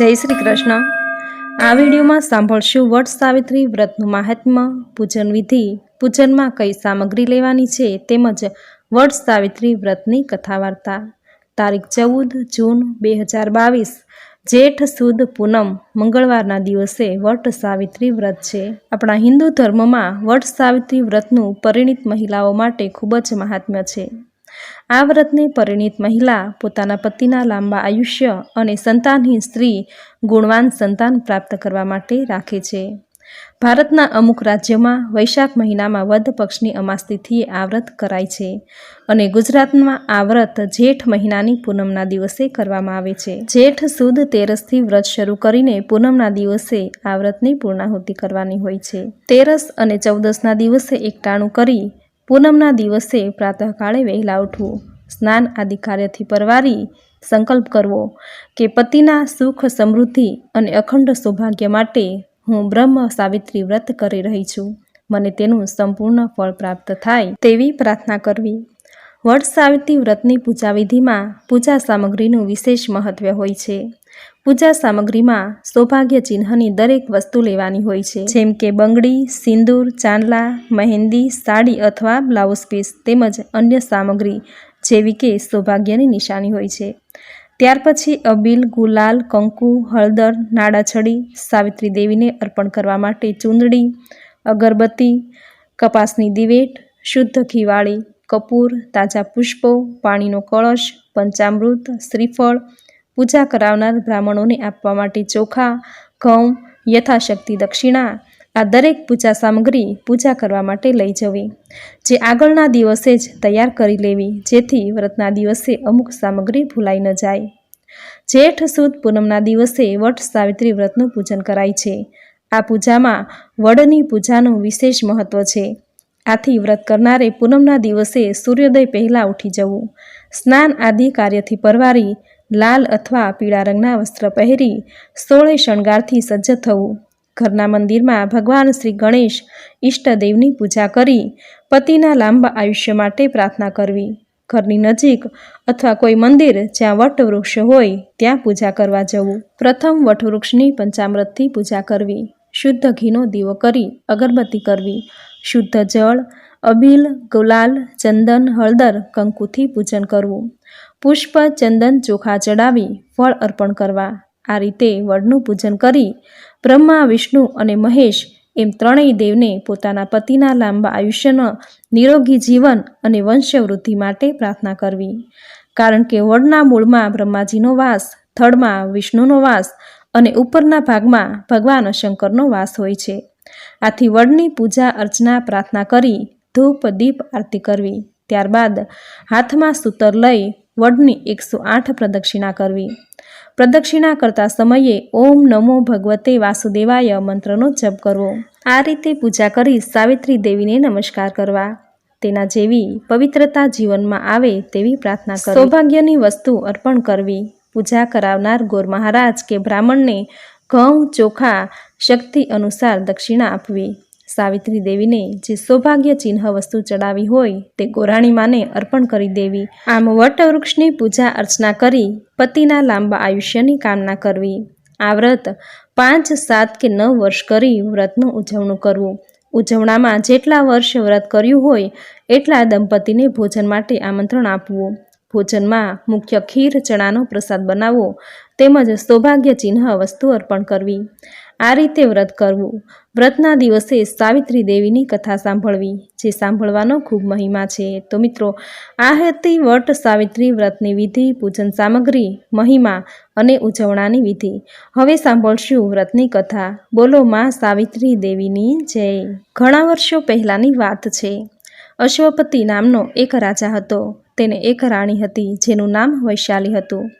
જય શ્રી કૃષ્ણ. આ વિડીયોમાં સાંભળશું વટ સાવિત્રી વ્રતનું મહાત્મ્ય, પૂજન વિધિ. પૂજનમાં કઈ સામગ્રી લેવાની છે તેમજ વટ સાવિત્રી વ્રતની કથા વાર્તા તારીખ ચૌદ જૂન બે હજાર બાવીસ, જેઠ સુદ પૂનમ, મંગળવારના દિવસે વટ સાવિત્રી વ્રત છે. આપણા હિન્દુ ધર્મમાં વટ સાવિત્રી વ્રતનું પરિણિત મહિલાઓ માટે ખૂબ જ મહાત્મ્ય છે. આ વ્રતને પરિણીત મહિલા પોતાના પતિના લાંબા આયુષ્ય અને સંતાનહીન સ્ત્રી ગુણવાન સંતાન પ્રાપ્ત કરવા માટે રાખે છે. ભારતના અમુક રાજ્યોમાં વૈશાખ મહિનામાં વધ પક્ષની અમાસ આ વ્રત કરાય છે અને ગુજરાતમાં આ વ્રત જેઠ મહિનાની પૂનમના દિવસે કરવામાં આવે છે. જેઠ સુદ તેરસથી વ્રત શરૂ કરીને પૂનમના દિવસે આ વ્રતની પૂર્ણાહુતિ કરવાની હોય છે. તેરસ અને ચૌદસના દિવસે એકટાણું કરી પૂનમના દિવસે પ્રાતઃકાળે વહેલા ઉઠવું. સ્નાન આદિ કાર્યથી પરવારી સંકલ્પ કરવો કે પતિના સુખ સમૃદ્ધિ અને અખંડ સૌભાગ્ય માટે હું બ્રહ્મ સાવિત્રી વ્રત કરી રહી છું. મને તેનું સંપૂર્ણ ફળ પ્રાપ્ત થાય તેવી પ્રાર્થના કરવી. વટ સાવિત્રી વ્રતની પૂજા વિધિમાં પૂજા સામગ્રીનું વિશેષ મહત્વ હોય છે. પૂજા સામગ્રીમાં સૌભાગ્ય ચિહ્નની દરેક વસ્તુ લેવાની હોય છે. જેમ કે બંગડી, સિંદૂર, ચાંદલા, મહેંદી, સાડી અથવા બ્લાઉઝ પીસ તેમજ અન્ય સામગ્રી જેવી કે સૌભાગ્યની નિશાની હોય છે. ત્યાર પછી અબીલ, ગુલાલ, કંકુ, હળદર, નાડાછડી, સાવિત્રી દેવીને અર્પણ કરવા માટે ચૂંદડી, અગરબત્તી, કપાસની દિવેટ, શુદ્ધ ઘીવાળી, કપૂર, તાજા પુષ્પો, પાણીનો કળશ, પંચામૃત, શ્રીફળ પૂજા કરાવનાર બ્રાહ્મણોને આપવા માટે ચોખા, ઘઉં, યથાશક્તિ દક્ષિણા, આ દરેક પૂજા સામગ્રી પૂજા કરવા માટે લઈ જવી. જે આગળના દિવસે જ તૈયાર કરી લેવી, જેથી વ્રતના દિવસે અમુક સામગ્રી ભૂલાઈ ન જાય. જેઠ સુદ પૂનમના દિવસે વટ સાવિત્રી વ્રતનું પૂજન કરાય છે. આ પૂજામાં વડની પૂજાનું વિશેષ મહત્વ છે. આથી વ્રત કરનારે પૂનમના દિવસે સૂર્યોદય પહેલાં ઉઠી જવું. સ્નાન આદિ કાર્યથી પરવારી લાલ અથવા પીળા રંગના વસ્ત્ર પહેરી સોળે શણગારથી સજ્જ થવું. ઘરના મંદિરમાં ભગવાન શ્રી ગણેશ ઈષ્ટદેવની પૂજા કરી પતિના લાંબા આયુષ્ય માટે પ્રાર્થના કરવી. ઘરની નજીક અથવા કોઈ મંદિર જ્યાં વટવૃક્ષ હોય ત્યાં પૂજા કરવા જવું. પ્રથમ વટવૃક્ષની પંચામૃતથી પૂજા કરવી. શુદ્ધ ઘીનો દીવો કરી અગરબત્તી કરવી. શુદ્ધ જળ, અબીલ, ગુલાલ, ચંદન, હળદર, કંકુથી પૂજન કરવું. પુષ્પ ચંદન ચોખા ચડાવી ફળ અર્પણ કરવા. આ રીતે વડનું પૂજન કરી બ્રહ્મા, વિષ્ણુ અને મહેશ એમ ત્રણેય દેવને પોતાના પતિના લાંબા આયુષ્યનો નિરોગી જીવન અને વંશવૃદ્ધિ માટે પ્રાર્થના કરવી. કારણ કે વડના મૂળમાં બ્રહ્માજીનો વાસ, થડમાં વિષ્ણુનો વાસ અને ઉપરના ભાગમાં ભગવાન શંકરનો વાસ હોય છે. આથી વડની પૂજા અર્ચના, પ્રાર્થના કરી ધૂપ, દીપ, આરતી કરવી. ત્યારબાદ હાથમાં સૂતર લઈ વડની એકસો આઠ પ્રદક્ષિણા કરવી. પ્રદક્ષિણા કરતા સમયે ઓમ નમો ભગવતે વાસુદેવાય મંત્રનો જપ કરવો. આ રીતે પૂજા કરી સાવિત્રી દેવીને નમસ્કાર કરવા. તેના જેવી પવિત્રતા જીવનમાં આવે તેવી પ્રાર્થના કરવી સૌભાગ્યની વસ્તુ અર્પણ કરવી. પૂજા કરાવનાર ગોર મહારાજ કે બ્રાહ્મણને ઘઉં, ચોખા, શક્તિ અનુસાર દક્ષિણા આપવી. સાવિત્રી દેવીને જે સૌભાગ્ય ચિહ્ન વસ્તુ ચડાવી હોય તે ગોરાણી માને અર્પણ કરી દેવી. આમ વટવૃક્ષની પૂજા અર્ચના કરી પતિના લાંબા આયુષ્યની કામના કરવી. આ વ્રત પાંચ, સાત કે નવ વર્ષ કરી વ્રતનું ઉજવણું કરવું. ઉજવણામાં જેટલા વર્ષ વ્રત કર્યું હોય એટલા દંપતીને ભોજન માટે આમંત્રણ આપવું. ભોજનમાં મુખ્ય ખીર, ચણાનો પ્રસાદ બનાવવો તેમજ સૌભાગ્ય ચિહ્ન વસ્તુ અર્પણ કરવી. આ રીતે વ્રત કરવું. વ્રતના દિવસે સાવિત્રી દેવીની કથા સાંભળવી, જે સાંભળવાનો ખૂબ મહિમા છે. તો મિત્રો, આ હતી વટ સાવિત્રી વ્રતની વિધિ, પૂજન સામગ્રી, મહિમા અને ઉજવણાની વિધિ. હવે સાંભળશું વ્રતની કથા. બોલો માં સાવિત્રી દેવીની જય. ઘણા વર્ષો પહેલાંની વાત છે. અશ્વપતિ નામનો એક રાજા હતો. તેને એક રાણી હતી, જેનું નામ વૈશાલી હતું.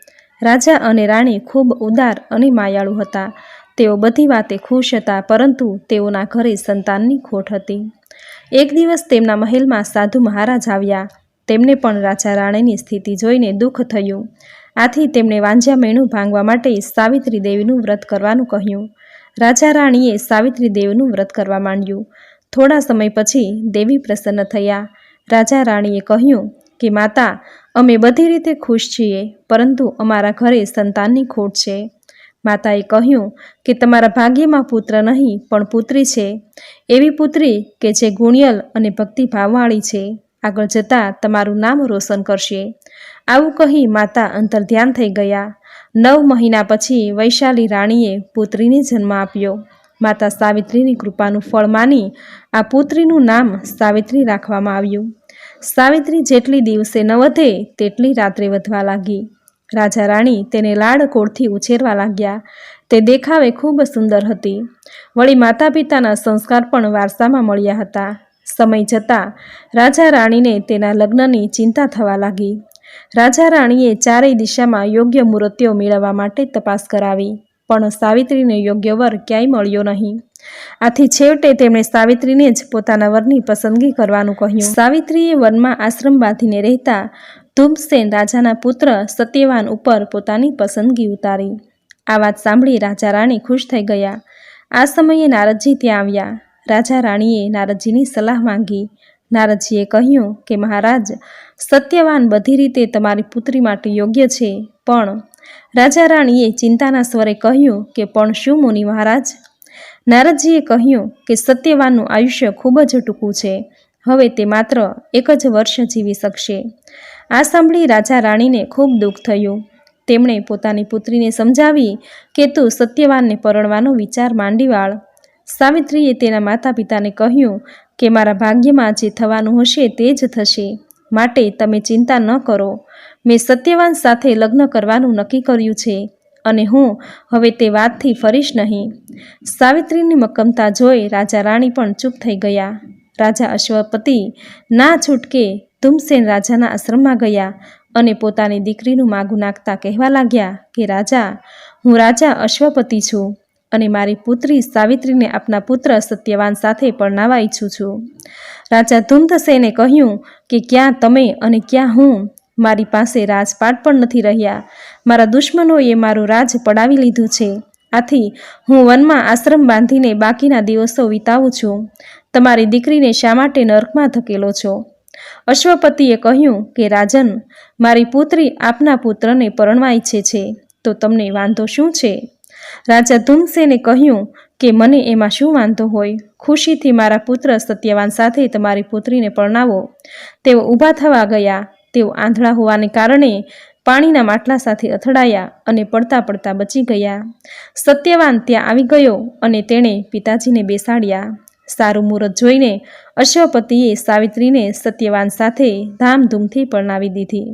રાજા અને રાણી ખૂબ ઉદાર અને માયાળુ હતા. તેઓ બધી વાતે ખુશ હતા, પરંતુ તેઓના ઘરે સંતાનની ખોટ હતી. એક દિવસ તેમના મહેલમાં સાધુ મહારાજ આવ્યા. તેમને પણ રાજા રાણીની સ્થિતિ જોઈને દુઃખ થયું. આથી તેમણે વાંજ્યા મેણું ભાંગવા માટે સાવિત્રી દેવીનું વ્રત કરવાનું કહ્યું. રાજા રાણીએ સાવિત્રી દેવીનું વ્રત કરવા માંડ્યું. થોડા સમય પછી દેવી પ્રસન્ન થયા. રાજા રાણીએ કહ્યું કે, માતા, અમે બધી રીતે ખુશ છીએ, પરંતુ અમારા ઘરે સંતાનની ખોટ છે. માતાએ કહ્યું કે તમારા ભાગ્યમાં પુત્ર નહીં, પણ પુત્રી છે. એવી પુત્રી કે જે ગુણિયલ અને ભક્તિભાવવાળી છે. આગળ જતાં તમારું નામ રોશન કરશે. આવું કહી માતા અંતર્ધ્યાન થઈ ગયા. નવ મહિના પછી વૈશાલી રાણીએ પુત્રીને જન્મ આપ્યો. માતા સાવિત્રીની કૃપાનું ફળ માની આ પુત્રીનું નામ સાવિત્રી રાખવામાં આવ્યું. સાવિત્રી જેટલી દિવસે ન વધે, તેટલી રાત્રે વધવા લાગી. રાજા રાણી તેને લાડકોડથી ઉછેરવા લાગ્યા. તે દેખાવે ખૂબ સુંદર હતી. વળી માતા પિતાના સંસ્કાર પણ વારસામાં મળ્યા હતા. સમય જતાં રાજા રાણીને તેના લગ્નની ચિંતા થવા લાગી. રાજા રાણીએ ચારેય દિશામાં યોગ્ય મૂર્તિઓ મેળવવા માટે તપાસ કરાવી, પણ સાવિત્રીને યોગ્ય વર ક્યાંય મળ્યો નહીં. આથી છેવટે તેમણે સાવિત્રીને જ પોતાના વરની પસંદગી કરવાનું કહ્યું. સાવિત્રીએ વનમાં આશ્રમ બાંધીને રહેતા ધૂમસેન રાજાના પુત્ર સત્યવાન ઉપર પોતાની પસંદગી ઉતારી. આ વાત સાંભળી રાજા રાણી ખુશ થઈ ગયા. આ સમયે નારદજી ત્યાં આવ્યા. રાજા રાણીએ નારદજીની સલાહ માંગી. નારદજીએ કહ્યું કે, મહારાજ, સત્યવાન બધી રીતે તમારી પુત્રી માટે યોગ્ય છે, પણ રાજા રાણીએ ચિંતાના સ્વરે કહ્યું કે, પણ શું મુનિ મહારાજ? નારદજીએ કહ્યું કે, સત્યવાનનું આયુષ્ય ખૂબ જ ટૂંકું છે. હવે તે માત્ર એક જ વર્ષ જીવી શકશે. આ સાંભળી રાજા રાણીને ખૂબ દુઃખ થયું. તેમણે પોતાની પુત્રીને સમજાવી કે તું સત્યવાનને પરણવાનો વિચાર માંડી વાળ સાવિત્રીએ તેના માતા પિતાને કહ્યું કે મારા ભાગ્યમાં જે થવાનું હશે તે જ થશે. માટે તમે ચિંતા ન કરો. મેં સત્યવાન સાથે લગ્ન કરવાનું નક્કી કર્યું છે અને હું હવે તે વાતથી ફરીશ નહીં. સાવિત્રીની મક્કમતા જોઈ રાજા રાણી પણ ચૂપ થઈ ગયા. રાજા અશ્વપતિ, ના છૂટકે ધુમસેન રાજાના આશ્રમમાં ગયા અને પોતાની દીકરીનું માગું નાખતા કહેવા લાગ્યા કે, રાજા, હું રાજા અશ્વપતિ છું અને મારી પુત્રી સાવિત્રીને આપના પુત્ર સત્યવાન સાથે પરણાવા ઈચ્છું છું. રાજા ધૂમધસેને કહ્યું કે, ક્યાં તમે અને ક્યાં હું? મારી પાસે રાજપાટ પણ નથી રહ્યા. મારા દુશ્મનોએ મારું રાજ પડાવી લીધું છે. આથી હું વનમાં આશ્રમ બાંધીને બાકીના દિવસો વિતાવું છું. તમારી દીકરીને શા માટે નર્કમાં ધકેલો છો? અશ્વપતિએ કહ્યું કે, રાજન, મારી પુત્રી આપના પુત્રને પરણવા ઈચ્છે છે, તો તમને વાંધો શું છે? રાજા ધુમસેને કહ્યું કે, મને એમાં શું વાંધો હોય? ખુશીથી મારા પુત્ર સત્યવાન સાથે તમારી પુત્રીને પરણાવો. તેઓ ઊભા થવા ગયા. તેઓ આંધળા હોવાને કારણે પાણીના માટલા સાથે અથડાયા અને પડતા પડતા બચી ગયા. સત્યવાન ત્યાં આવી ગયો અને તેણે પિતાજીને બેસાડ્યા. સારું મુહૂર્ત જોઈને અશ્વપતિએ સાવિત્રીને સત્યવાન સાથે ધામધૂમથી પરણાવી દીધી.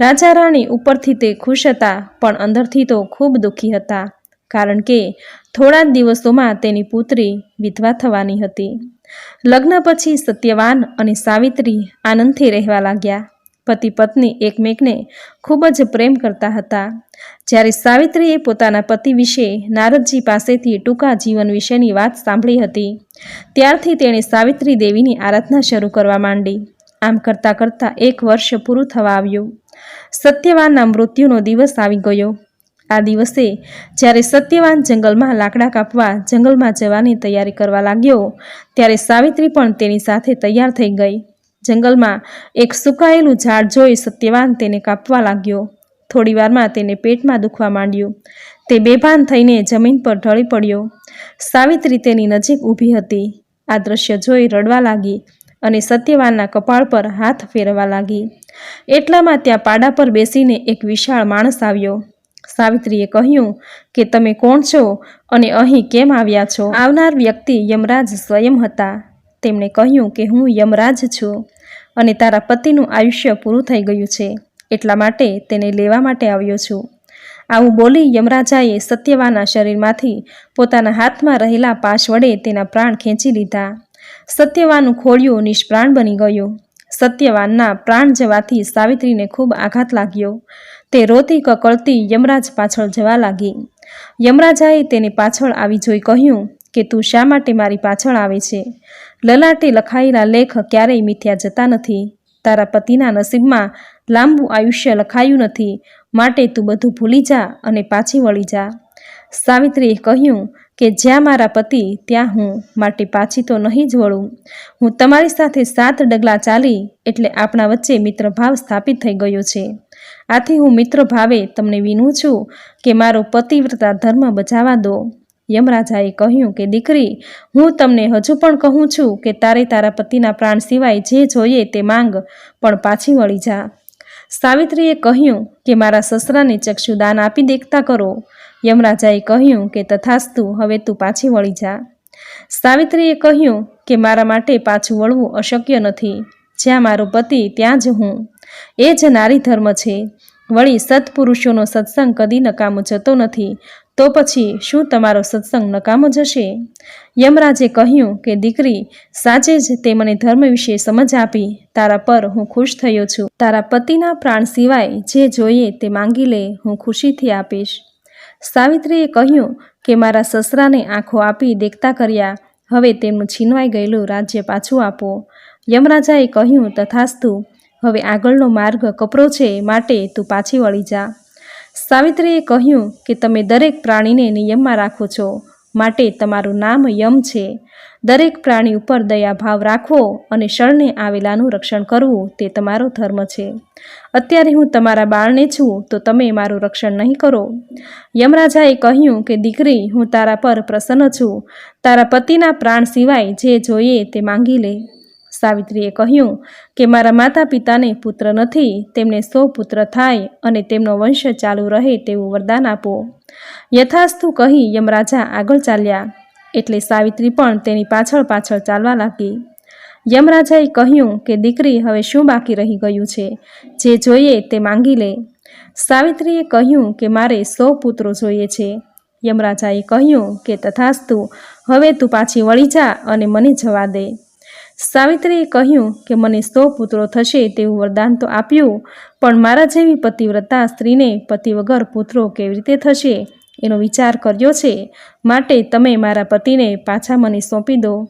રાજા રાણી ઉપરથી તે ખુશ હતા, પણ અંદરથી તો ખૂબ દુઃખી હતા, કારણ કે થોડા જ દિવસોમાં તેની પુત્રી વિધવા થવાની હતી. લગ્ન પછી સત્યવાન અને સાવિત્રી આનંદથી રહેવા લાગ્યા. પતિ પત્ની એકમેકને ખૂબ જ પ્રેમ કરતા હતા. જ્યારે સાવિત્રીએ પોતાના પતિ વિશે નારદજી પાસેથી ટૂંકા જીવન વિશેની વાત સાંભળી હતી, ત્યારથી તેણે સાવિત્રી દેવીની આરાધના શરૂ કરવા માંડી. આમ કરતાં કરતાં એક વર્ષ પૂરું થવા આવ્યું. સત્યવાનના મૃત્યુનો દિવસ આવી ગયો. આ દિવસે જ્યારે સત્યવાન જંગલમાં લાકડા કાપવા જંગલમાં જવાની તૈયારી કરવા લાગ્યો, ત્યારે સાવિત્રી પણ તેની સાથે તૈયાર થઈ ગઈ. જંગલમાં એક સુકાયેલું ઝાડ જોઈ સત્યવાન તેને કાપવા લાગ્યો. થોડી વારમાં તેને પેટમાં દુખવા માંડ્યું. તે બેભાન થઈને જમીન પર ઢળી પડ્યો. સાવિત્રી તેની નજીક ઊભી હતી. આ દ્રશ્ય જોઈ રડવા લાગી અને સત્યવાનના કપાળ પર હાથ ફેરવા લાગી. એટલામાં ત્યાં પાડા પર બેસીને એક વિશાળ માણસ આવ્યો. સાવિત્રીએ કહ્યું કે, તમે કોણ છો અને અહીં કેમ આવ્યા છો? આવનાર વ્યક્તિ યમરાજ સ્વયં હતા. તેમણે કહ્યું કે, હું યમરાજ છું. અને તારા પતિનું આયુષ્ય પૂરું થઈ ગયું છે, એટલા માટે તેને લેવા માટે આવ્યો છું. આવું બોલી યમરાજાએ સત્યવાના શરીરમાંથી પોતાના હાથમાં રહેલા પાશ વડે તેના પ્રાણ ખેંચી લીધા. સત્યવાનું ખોળિયું નિષ્પ્રાણ બની ગયું. સત્યવાનના પ્રાણ જવાથી સાવિત્રીને ખૂબ આઘાત લાગ્યો. તે રોતી કકળતી યમરાજ પાછળ જવા લાગી. યમરાજાએ તેને પાછળ આવી જોઈ કહ્યું કે તું શા માટે મારી પાછળ આવે છે? લલાટે લખાયેલા લેખ ક્યારેય મિથ્યા જતા નથી. તારા પતિના નસીબમાં લાંબુ આયુષ્ય લખાયું નથી. માટે તું બધું ભૂલી જા અને પાછી વળી જા. સાવિત્રીએ કહ્યું કે જ્યાં મારા પતિ, ત્યાં હું. માટે પાછી તો નહીં જ વળું. હું તમારી સાથે સાત ડગલા ચાલી એટલે આપણા વચ્ચે મિત્રભાવ સ્થાપિત થઈ ગયો છે. આથી હું મિત્ર ભાવે તમને વિનું છું કે મારો પતિવ્રતા ધર્મ બજાવા દો. યમરાજાએ કહ્યું કે, દીકરી, હું તમને હજુ પણ કહું છું કે તારે તારા પતિના પ્રાણ સિવાય જે જોઈએ તે માંગ, પણ પાછી વળી જા. સાવિત્રીએ કહ્યું કે, મારા સસરાને ચક્ષુદાન આપી દેખતા કરો. યમરાજાએ કહ્યું કે, તથાસ્તુ, હવે તું પાછી વળી જા. સાવિત્રીએ કહ્યું કે, મારા માટે પાછું વળવું અશક્ય નથી. જ્યાં મારો પતિ, ત્યાં જ હું. એ જ નારી ધર્મ છે. વળી સત્પુરુષોનો સત્સંગ કદી નકામો જતો નથી. તો પછી શું તમારો સત્સંગ નકામો જશે? યમરાજે કહ્યું કે, દીકરી, સાચે જ તે મને ધર્મ વિશે સમજ આપી. તારા પર હું ખુશ થયો છું. તારા પતિના પ્રાણ સિવાય જે જોઈએ તે માંગી લે, હું ખુશીથી આપીશ. સાવિત્રીએ કહ્યું કે, મારા સસરાને આંખો આપી દેખતા કર્યા. હવે તેમનું છીનવાઈ ગયેલું રાજ્ય પાછું આપો. યમરાજાએ કહ્યું તથાસ્તુ, હવે આગળનો માર્ગ કપરો છે, માટે તું પાછી વળી જા. સાવિત્રીએ કહ્યું કે તમે દરેક પ્રાણીને નિયમમાં રાખો છો. માટે તમારું નામ યમ છે. દરેક પ્રાણી ઉપર દયાભાવ રાખવો અને શરણે આવેલાનું રક્ષણ કરવું તે તમારો ધર્મ છે. અત્યારે હું તમારા બાળને છું, તો તમે મારું રક્ષણ નહીં કરો. યમરાજાએ કહ્યું કે, દીકરી, હું તારા પર પ્રસન્ન છું. તારા પતિના પ્રાણ સિવાય જે જોઈએ તે માંગી લે. સાવિત્રીએ કહ્યું કે મારા માતા પિતાને પુત્ર નથી, તેમને સો પુત્ર થાય અને તેમનો વંશ ચાલુ રહે તેવું વરદાન આપો. યથાસ્તુ કહી યમરાજા આગળ ચાલ્યા. એટલે સાવિત્રી પણ તેની પાછળ પાછળ ચાલવા લાગી. યમરાજાએ કહ્યું કે દીકરી હવે શું બાકી રહી ગયું છે? જે જોઈએ તે માંગી લે. સાવિત્રીએ કહ્યું કે મારે સો પુત્રો જોઈએ છે. યમરાજાએ કહ્યું કે તથાસ્તુ, હવે તું પાછી વળી જા અને મને જવા દે. સાવિત્રીએ કહ્યું કે મને સો પુત્રો થશે તેવું વરદાન તો આપ્યું, પણ મારા જેવી પતિવ્રતા સ્ત્રીને પતિ વગર પુત્રો કેવી રીતે થશે? એનો વિચાર કર્યો છે. માટે તમે મારા પતિને પાછા મને સોંપી દો.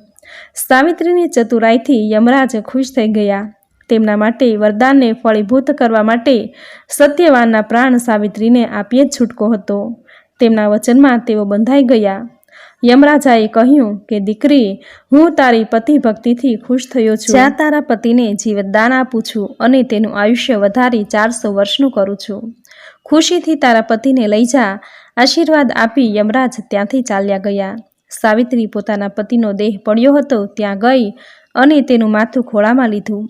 સાવિત્રીની ચતુરાઈથી યમરાજ ખુશ થઈ ગયા. તેમના માટે વરદાનને ફળીભૂત કરવા માટે સત્યવાનના પ્રાણ સાવિત્રીને આપીએ જ છૂટકો હતો. તેમના વચનમાં તેઓ બંધાઈ ગયા. યમરાજાએ કહ્યું કે, દીકરી, હું તારી પતિ ભક્તિથી ખુશ થયો છું. જ્યાં તારા પતિને જીવતદાન આપું છું અને તેનું આયુષ્ય વધારી ચારસો વર્ષનું કરું છું. ખુશીથી તારા પતિને લઈ જા. આશીર્વાદ આપી યમરાજ ત્યાંથી ચાલ્યા ગયા. સાવિત્રી પોતાના પતિનો દેહ પડ્યો હતો ત્યાં ગઈ અને તેનું માથું ખોળામાં લીધું.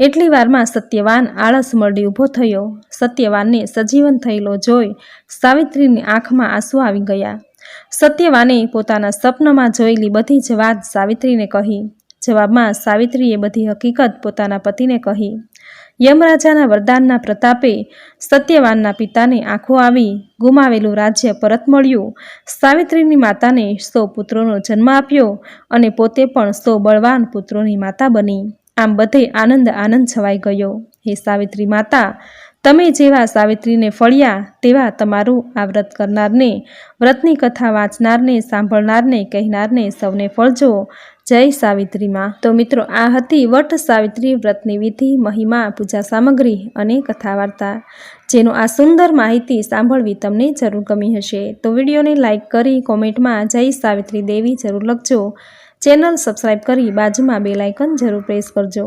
એટલી વારમાં સત્યવાન આળસ મરડી ઊભો થયો. સત્યવાનને સજીવન થયેલો જોઈ સાવિત્રીની આંખમાં આંસુ આવી ગયા. સત્યવાને પોતાના સ્વપ્નમાં જોયેલી બધી જ વાત સાવિત્રીને કહી. જવાબમાં સાવિત્રીએ બધી હકીકત પોતાના પતિને કહી. યમરાજાના વરદાનના પ્રતાપે સત્યવાનના પિતાને આંખો આવી ગુમાવેલું રાજ્ય પરત મળ્યું. સાવિત્રીની માતાને સો પુત્રોનો જન્મ આપ્યો અને પોતે પણ સો બળવાન પુત્રોની માતા બની. આમ બધે આનંદ આનંદ છવાઈ ગયો. હે સાવિત્રી માતા તમે જેવા સાવિત્રીને ફળ્યા, તેવા તમારું આ વ્રત કરનારને, વ્રતની કથા વાંચનારને, સાંભળનારને, કહેનારને સૌને ફળજો. જય સાવિત્રીમાં તો મિત્રો, આ હતી વટ સાવિત્રી વ્રતની વિધિ, મહિમા, પૂજા સામગ્રી અને કથા વાર્તા જેનો આ સુંદર માહિતી સાંભળવી તમને જરૂર ગમી હશે. તો વિડીયોને લાઇક કરી કોમેન્ટમાં જય સાવિત્રી દેવી જરૂર લખજો. ચેનલ સબસ્ક્રાઈબ કરી બાજુમાં બે લાઇકન જરૂર પ્રેસ કરજો.